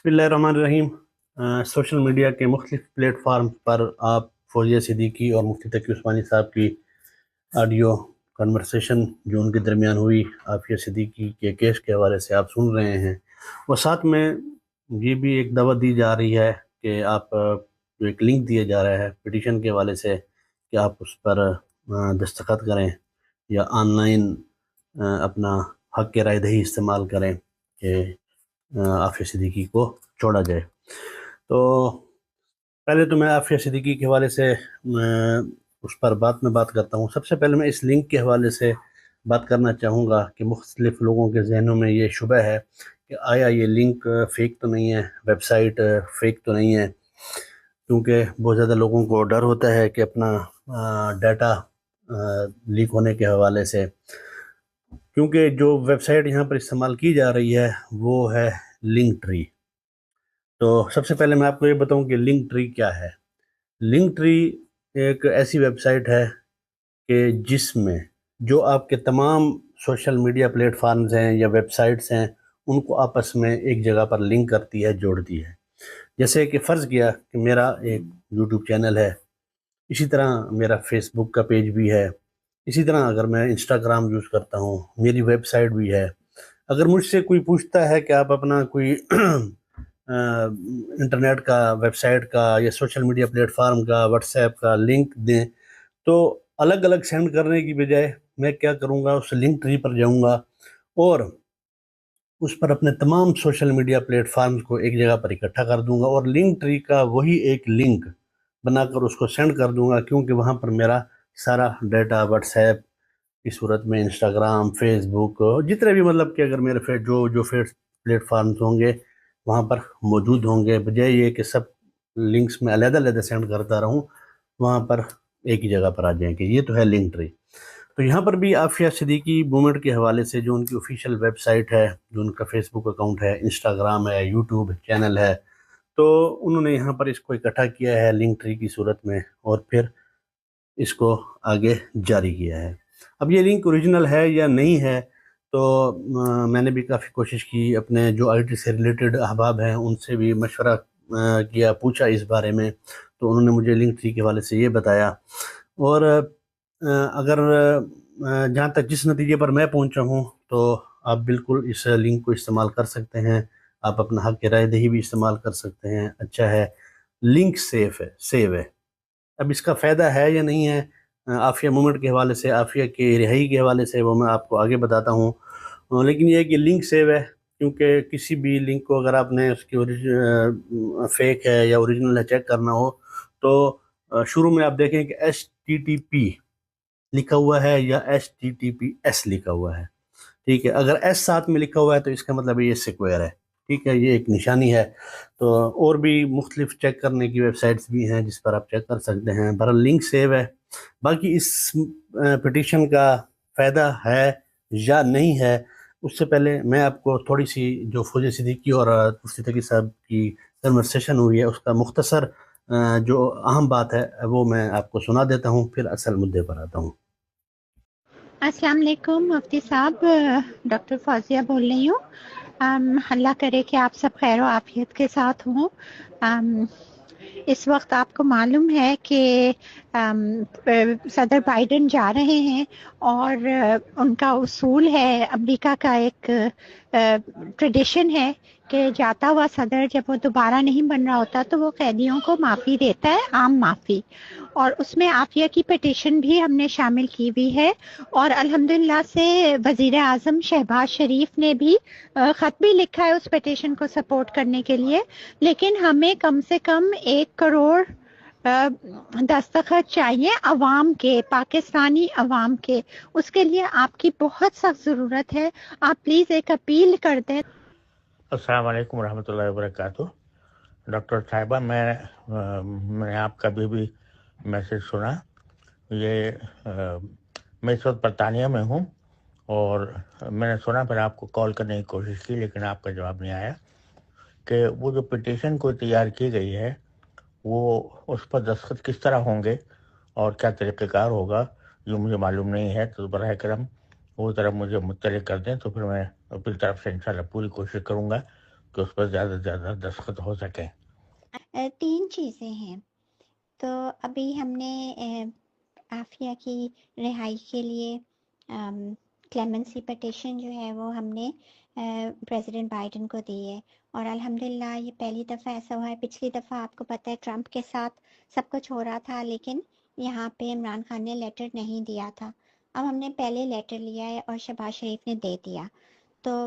بسم اللہ الرحمن الرحیم۔ سوشل میڈیا کے مختلف پلیٹ فارم پر آپ فوجیہ صدیقی اور مفتی تقی عثمانی صاحب کی آڈیو کنورسیشن جو ان کے درمیان ہوئی، عافیہ صدیقی کے کیس کے حوالے سے آپ سن رہے ہیں۔ وہ ساتھ میں یہ بھی ایک دعوت دی جا رہی ہے کہ آپ جو ایک لنک دیا جا رہا ہے پٹیشن کے حوالے سے کہ آپ اس پر دستخط کریں یا آن لائن اپنا حق کے رائے دہی استعمال کریں کہ عافیہ صدیقی کو چھوڑا جائے۔ تو پہلے تو میں عافیہ صدیقی کے حوالے سے اس پر بات میں بات کرتا ہوں۔ سب سے پہلے میں اس لنک کے حوالے سے بات کرنا چاہوں گا کہ مختلف لوگوں کے ذہنوں میں یہ شبہ ہے کہ آیا یہ لنک فیک تو نہیں ہے، ویب سائٹ فیک تو نہیں ہے۔ کیونکہ بہت زیادہ لوگوں کو ڈر ہوتا ہے کہ اپنا ڈیٹا لیک ہونے کے حوالے سے۔ کیونکہ جو ویب سائٹ یہاں پر استعمال کی جا رہی ہے وہ ہے لنک ٹری تو سب سے پہلے میں آپ کو یہ بتاؤں کہ لنک ٹری کیا ہے۔ لنک ٹری ایک ایسی ویب سائٹ ہے کہ جس میں جو آپ کے تمام سوشل میڈیا پلیٹ فارمز ہیں یا ویب سائٹس ہیں، ان کو آپس میں ایک جگہ پر لنک کرتی ہے، جوڑتی ہے۔ جیسے کہ فرض کیا کہ میرا ایک یوٹیوب چینل ہے، اسی طرح میرا فیس بک کا پیج بھی ہے۔ اسی طرح اگر میں انسٹاگرام یوز کرتا ہوں، میری ویب سائٹ بھی ہے۔ اگر مجھ سے کوئی پوچھتا ہے کہ آپ اپنا کوئی انٹرنیٹ کا ویب سائٹ کا یا سوشل میڈیا پلیٹ فارم کا واٹس ایپ کا لنک دیں تو الگ الگ سینڈ کرنے کی بجائے میں کیا کروں گا، اس لنک ٹری پر جاؤں گا اور اس پر اپنے تمام سوشل میڈیا پلیٹ فارمز کو ایک جگہ پر اکٹھا کر دوں گا اور لنک ٹری کا وہی ایک لنک بنا کر اس کو سینڈ کر دوں گا کیونکہ وہاں پر میرا سارا ڈیٹا واٹس ایپ کی صورت میں انسٹاگرام فیس بک جتنے بھی مطلب کہ اگر میرے جو جو فیس پلیٹ فارمز ہوں گے، وہاں پر موجود ہوں گے۔ بجائے یہ کہ سب لنکس میں علیحدہ علیحدہ سینڈ کرتا رہوں، وہاں پر ایک ہی جگہ پر آ جائیں کہ یہ تو ہے لنک ٹری۔ تو یہاں پر بھی عافیہ صدیقی مومنٹ کے حوالے سے جو ان کی آفیشیل ویب سائٹ ہے، جو ان کا فیس بک اکاؤنٹ ہے انسٹاگرام ہے یوٹیوب چینل ہے، تو انہوں نے یہاں پر اس کو اکٹھا کیا ہے لنک ٹری کی صورت میں۔ اور پھر اس کو آگے جاری کیا ہے۔ اب یہ لنک اوریجنل ہے یا نہیں ہے، تو میں نے بھی کافی کوشش کی اپنے جو آئی ٹی سے ریلیٹڈ احباب ہیں ان سے بھی مشورہ کیا، پوچھا اس بارے میں، تو انہوں نے مجھے لنک ٹری کے حوالے سے یہ بتایا۔ اور اگر جہاں تک جس نتیجے پر میں پہنچا ہوں، تو آپ بالکل اس لنک کو استعمال کر سکتے ہیں۔ آپ اپنا حق رائے دہی بھی استعمال کر سکتے ہیں۔ اچھا ہے، لنک سیف ہے، سیو ہے۔ اب اس کا فائدہ ہے یا نہیں ہے، عافیہ مومنٹ کے حوالے سے، عافیہ کے رہائی کے حوالے سے وہ میں آپ کو آگے بتاتا ہوں۔ لیکن یہ کہ لنک سیو ہے، کیونکہ کسی بھی لنک کو اگر آپ نے اس کی فیک ہے یا اوریجنل ہے، چیک کرنا ہو، تو شروع میں آپ دیکھیں کہ ایس ٹی ٹی پی لکھا ہوا ہے یا S T T P S لکھا ہوا ہے۔ ٹھیک ہے، اگر ایس ساتھ میں لکھا ہوا ہے تو اس کا مطلب یہ سیکوئر ہے۔ ٹھیک ہے، یہ ایک نشانی ہے۔ تو اور بھی مختلف چیک کرنے کی ویب سائٹس بھی ہیں جس پر آپ چیک کر سکتے ہیں۔ برحال لنک سیو ہے۔ باقی اس پٹیشن کا فائدہ ہے یا نہیں ہے، اس سے پہلے میں آپ کو تھوڑی سی جو فوج صدیقی اور مفتی تقی صاحب کی کنورسیشن ہوئی ہے، اس کا مختصر جو اہم بات ہے، وہ میں آپ کو سنا دیتا ہوں۔ پھر اصل مدعے پر آتا ہوں۔ السلام علیکم، مفتی صاحب ڈاکٹر فوزیہ بول رہی ہوں۔ اللہ کرے کہ آپ سب خیر و عافیت کے ساتھ ہوں۔ اس وقت آپ کو معلوم ہے کہ صدر بائیڈن جا رہے ہیں اور ان کا اصول ہے، امریکہ کا ایک ٹریڈیشن ہے کہ جاتا ہوا صدر جب وہ دوبارہ نہیں بن رہا ہوتا تو وہ قیدیوں کو معافی دیتا ہے، عام معافی۔ اور اس میں عافیہ کی پٹیشن بھی ہم نے شامل کی ہوئی ہے۔ اور الحمدللہ سے وزیر اعظم شہباز شریف نے بھی خط بھی لکھا ہے اس پٹیشن کو سپورٹ کرنے کے لیے۔ لیکن ہمیں کم سے کم ایک کروڑ دستخط چاہیے عوام کے، پاکستانی عوام کے۔ اس کے لیے آپ کی بہت سخت ضرورت ہے۔ آپ پلیز ایک اپیل کر دیں۔ السلام علیکم ورحمۃ اللہ وبرکاتہ۔ ڈاکٹر صاحبہ، میں میں آپ کا بھی بھی میسیج سنا۔ یہ، میں اس وقت برطانیہ میں ہوں اور میں نے سنا، پھر آپ کو کال کرنے کی کوشش کی، لیکن آپ کا جواب نہیں آیا کہ وہ جو پٹیشن کو تیار کی گئی ہے، وہ اس پر دستخط کس طرح ہوں گے اور کیا طریقہ کار ہوگا، جو مجھے معلوم نہیں ہے۔ تو براہ کرم وہ ذرا مجھے مطلع کر دیں تو پھر میں اپنی طرف سے انشاءاللہ پوری کوشش کروں گا کہ اس پر زیادہ سے زیادہ دستخط ہو سکیں۔ تین چیزیں ہیں۔ تو ابھی ہم نے اے، عافیہ کی رہائی کے لیے کلیمنسی پٹیشن جو ہے وہ ہم نے پریزیڈنٹ بائیڈن کو دی ہے۔ اور الحمدللہ یہ پہلی دفعہ ایسا ہوا ہے۔ پچھلی دفعہ آپ کو پتہ ہے ٹرمپ کے ساتھ سب کچھ ہو رہا تھا لیکن یہاں پہ عمران خان نے لیٹر نہیں دیا تھا۔ اب ہم نے پہلے لیٹر لیا ہے اور شہباز شریف نے دے دیا۔ تو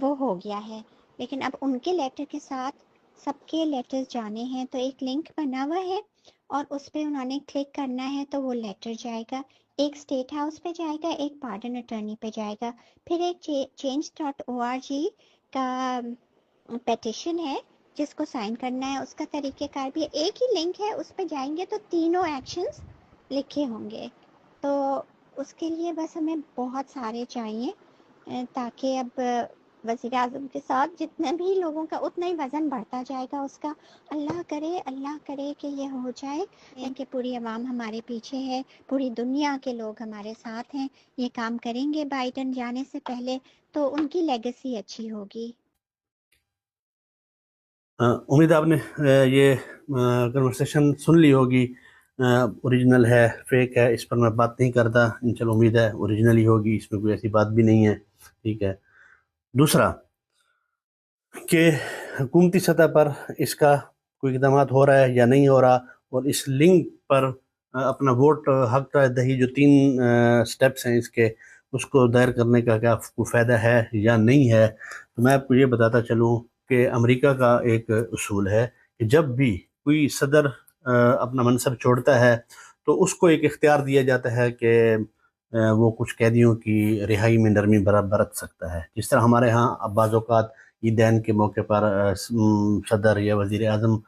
وہ ہو گیا ہے۔ لیکن اب ان کے لیٹر کے ساتھ سب کے لیٹرز جانے ہیں، تو ایک لنک بنا ہوا ہے اور اس پہ انہوں نے کلک کرنا ہے تو وہ لیٹر جائے گا۔ ایک اسٹیٹ ہاؤس پہ جائے گا، ایک پارڈن اٹرنی پہ جائے گا۔ پھر ایک change dot O R G کا پیٹیشن ہے، جس کو سائن کرنا ہے۔ اس کا طریقہ کار بھی ایک ہی لنک ہے، اس پہ جائیں گے تو تینوں ایکشنز لکھے ہوں گے۔ تو اس کے لیے بس ہمیں بہت سارے چاہیے۔ تاکہ اب وزیر اعظم کے ساتھ جتنے بھی لوگوں کا، اتنا ہی وزن بڑھتا جائے گا اس کا۔ اللہ کرے اللہ کرے کہ یہ ہو جائے۔ یعنی کہ پوری عوام ہمارے پیچھے ہے، پوری دنیا کے لوگ ہمارے ساتھ ہیں۔ یہ کام کریں گے بائیڈن جانے سے پہلے، تو ان کی لیگسی اچھی ہوگی۔ امید آپ نے یہ کنورسیشن سن لی ہوگی۔ اوریجنل ہے، فیک ہے، اس پر میں بات نہیں کرتا۔ انشاءاللہ امید ہے اوریجنل ہی ہوگی، اس میں کوئی ایسی بات بھی نہیں ہے۔ ٹھیک ہے۔ دوسرا، کہ حکومتی سطح پر اس کا کوئی اقدامات ہو رہا ہے یا نہیں ہو رہا، اور اس لنک پر اپنا ووٹ، حق رائے دہی جو تین سٹیپس ہیں اس کے، اس کو دائر کرنے کا کیا کوئی فائدہ ہے یا نہیں ہے؟ تو میں آپ کو یہ بتاتا چلوں کہ امریکہ کا ایک اصول ہے کہ جب بھی کوئی صدر اپنا منصب چھوڑتا ہے تو اس کو ایک اختیار دیا جاتا ہے کہ وہ کچھ قیدیوں کی رہائی میں نرمی برت سکتا ہے۔ جس طرح ہمارے ہاں بعض اوقات عیدین کے موقع پر صدر یا وزیر اعظم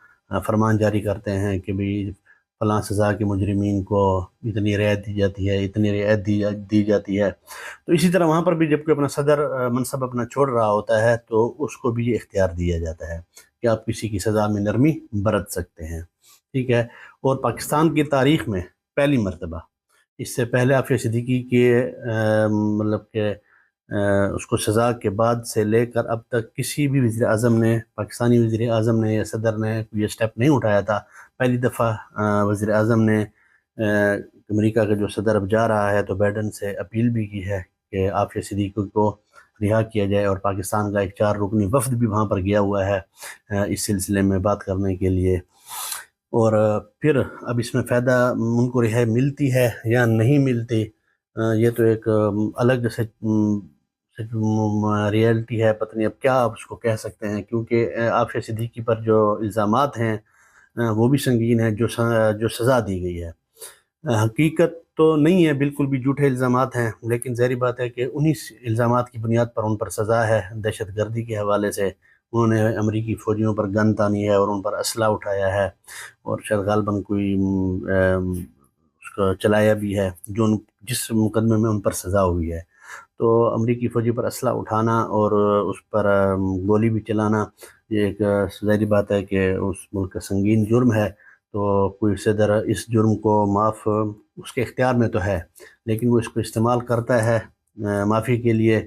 فرمان جاری کرتے ہیں کہ بھی فلاں سزا کے مجرمین کو اتنی رعایت دی جاتی ہے، اتنی رعایت دی دی جاتی ہے۔ تو اسی طرح وہاں پر بھی جب کوئی اپنا صدر منصب اپنا چھوڑ رہا ہوتا ہے تو اس کو بھی یہ اختیار دیا جاتا ہے کہ آپ کسی کی سزا میں نرمی برت سکتے ہیں۔ ٹھیک ہے۔ اور پاکستان کی تاریخ میں پہلی مرتبہ اس سے پہلے عافیہ صدیقی کے مطلب کہ اس کو سزا کے بعد سے لے کر اب تک کسی بھی وزیر اعظم نے، پاکستانی وزیر اعظم نے یا صدر نے یہ اسٹیپ نہیں اٹھایا تھا۔ پہلی دفعہ وزیر اعظم نے امریکہ کا جو صدر اب جا رہا ہے تو بائیڈن سے اپیل بھی کی ہے کہ عافیہ صدیقی کو رہا کیا جائے اور پاکستان کا ایک چار رکنی وفد بھی وہاں پر گیا ہوا ہے اس سلسلے میں بات کرنے کے لیے۔ اور پھر اب اس میں فائدہ ان کو رہائی ملتی ہے یا نہیں ملتی یہ تو ایک الگ سے ریئلٹی ہے، پتہ نہیں اب کیا آپ اس کو کہہ سکتے ہیں، کیونکہ عافیہ صدیقی پر جو الزامات ہیں وہ بھی سنگین ہیں، جو جو سزا دی گئی ہے۔ حقیقت تو نہیں ہے، بالکل بھی جھوٹے الزامات ہیں، لیکن ظاہری بات ہے کہ انہی الزامات کی بنیاد پر ان پر سزا ہے، دہشت گردی کے حوالے سے۔ انہوں نے امریکی فوجیوں پر گن تانی ہے اور ان پر اسلحہ اٹھایا ہے اور شاید غالباً کوئی اس کو چلایا بھی ہے، جو ان، جس مقدمے میں ان پر سزا ہوئی ہے۔ تو امریکی فوجی پر اسلحہ اٹھانا اور اس پر گولی بھی چلانا، یہ ایک ظاہری بات ہے کہ اس ملک کا سنگین جرم ہے۔ تو کوئی صدر اس جرم کو معاف، اس کے اختیار میں تو ہے، لیکن وہ اس کو استعمال کرتا ہے معافی کے لیے۔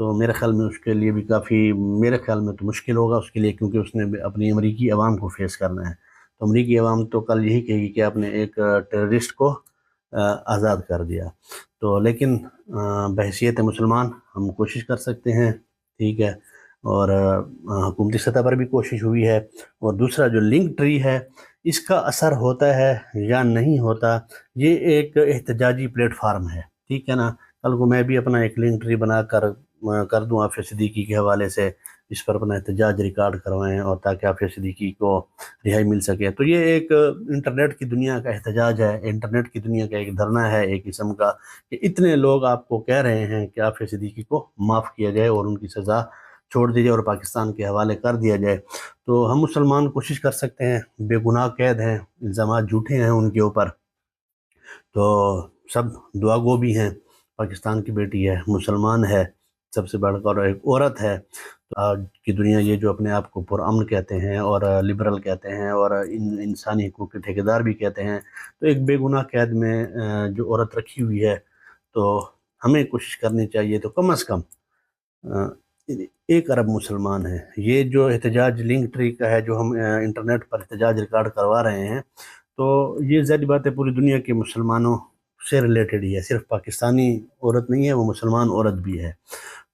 تو میرے خیال میں اس کے لیے بھی کافی میرے خیال میں تو مشکل ہوگا اس کے لیے کیونکہ اس نے اپنی امریکی عوام کو فیس کرنا ہے۔ تو امریکی عوام تو کل یہی کہے گی کہ آپ نے ایک ٹیررسٹ کو آزاد کر دیا۔ تو لیکن آ، بحیثیت مسلمان ہم کوشش کر سکتے ہیں ٹھیک ہے۔ اور حکومتی سطح پر بھی کوشش ہوئی ہے۔ اور دوسرا جو لنک ٹری ہے اس کا اثر ہوتا ہے یا نہیں ہوتا یہ ایک احتجاجی پلیٹ فارم ہے۔ ٹھیک ہے نا؟ کل کو میں بھی اپنا ایک لنک ٹری بنا کر کر دوں عافیہ صدیقی کے حوالے سے، اس پر اپنا احتجاج ریکارڈ کروائیں اور تاکہ عافیہ صدیقی کو رہائی مل سکے۔ تو یہ ایک انٹرنیٹ کی دنیا کا احتجاج ہے، انٹرنیٹ کی دنیا کا ایک دھرنا ہے، ایک قسم کا کہ اتنے لوگ آپ کو کہہ رہے ہیں کہ عافیہ صدیقی کو معاف کیا جائے اور ان کی سزا چھوڑ دی جائے اور پاکستان کے حوالے کر دیا جائے۔ تو ہم مسلمان کوشش کر سکتے ہیں، بے گناہ قید ہیں، الزامات جھوٹے ہیں ان کے اوپر۔ تو سب دعا گو بھی ہیں، پاکستان کی بیٹی ہے، مسلمان ہے۔ سب سے بڑھ کر ایک عورت ہے، تو آج کی دنیا یہ جو اپنے آپ کو پرامن کہتے ہیں اور لبرل کہتے ہیں اور ان انسانی حقوق کے ٹھیکیدار بھی کہتے ہیں، تو ایک بے گناہ قید میں جو عورت رکھی ہوئی ہے، تو ہمیں کوشش کرنی چاہیے تو کم از کم ایک ارب مسلمان ہیں۔ یہ جو احتجاج لنک ٹری کا ہے، جو ہم انٹرنیٹ پر احتجاج ریکارڈ کروا رہے ہیں، تو یہ ظاہر بات ہے پوری دنیا کے مسلمانوں سے ریلیٹڈ ہی ہے۔ صرف پاکستانی عورت نہیں ہے، وہ مسلمان عورت بھی ہے۔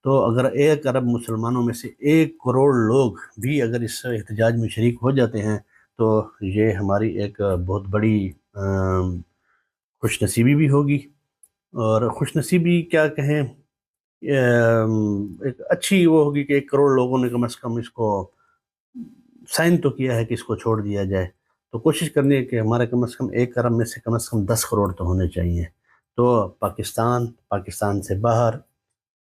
تو اگر ایک ارب مسلمانوں میں سے ایک کروڑ لوگ بھی اگر اس احتجاج میں شریک ہو جاتے ہیں، تو یہ ہماری ایک بہت بڑی خوش نصیبی بھی ہوگی۔ اور خوش نصیبی کیا کہیں ایک اچھی وہ ہوگی کہ ایک کروڑ لوگوں نے کم از کم اس کو سائن تو کیا ہے کہ اس کو چھوڑ دیا جائے۔ تو کوشش کرنی ہے کہ ہمارے کم از کم ایک ارب میں سے کم از کم دس کروڑ تو ہونے چاہیے۔ تو پاکستان پاکستان سے باہر،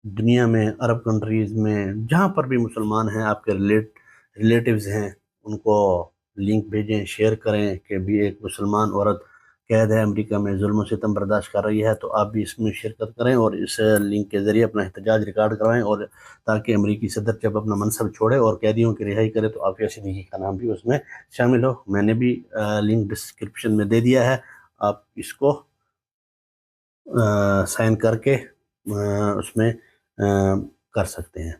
دنیا میں، عرب کنٹریز میں، جہاں پر بھی مسلمان ہیں، آپ کے ریلیٹ ریلیٹیوز ہیں، ان کو لنک بھیجیں شیئر کریں کہ بھی ایک مسلمان عورت قید ہے، امریکہ میں ظلم و ستم برداشت کر رہی ہے، تو آپ بھی اس میں شرکت کریں اور اس لنک کے ذریعے اپنا احتجاج ریکارڈ کروائیں اور تاکہ امریکی صدر جب اپنا منصب چھوڑے اور قیدیوں کی رہائی کرے تو آپ صدیقی کا نام بھی اس میں شامل ہو۔ میں نے بھی لنک ڈسکرپشن میں دے دیا ہے۔ آپ اس کو سائن کر کے اس میں کر سکتے ہیں۔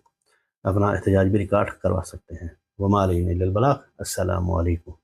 اپنا احتجاج بھی ریکارڈ کروا سکتے ہیں۔ ومال البلاغ۔ السلام علیکم۔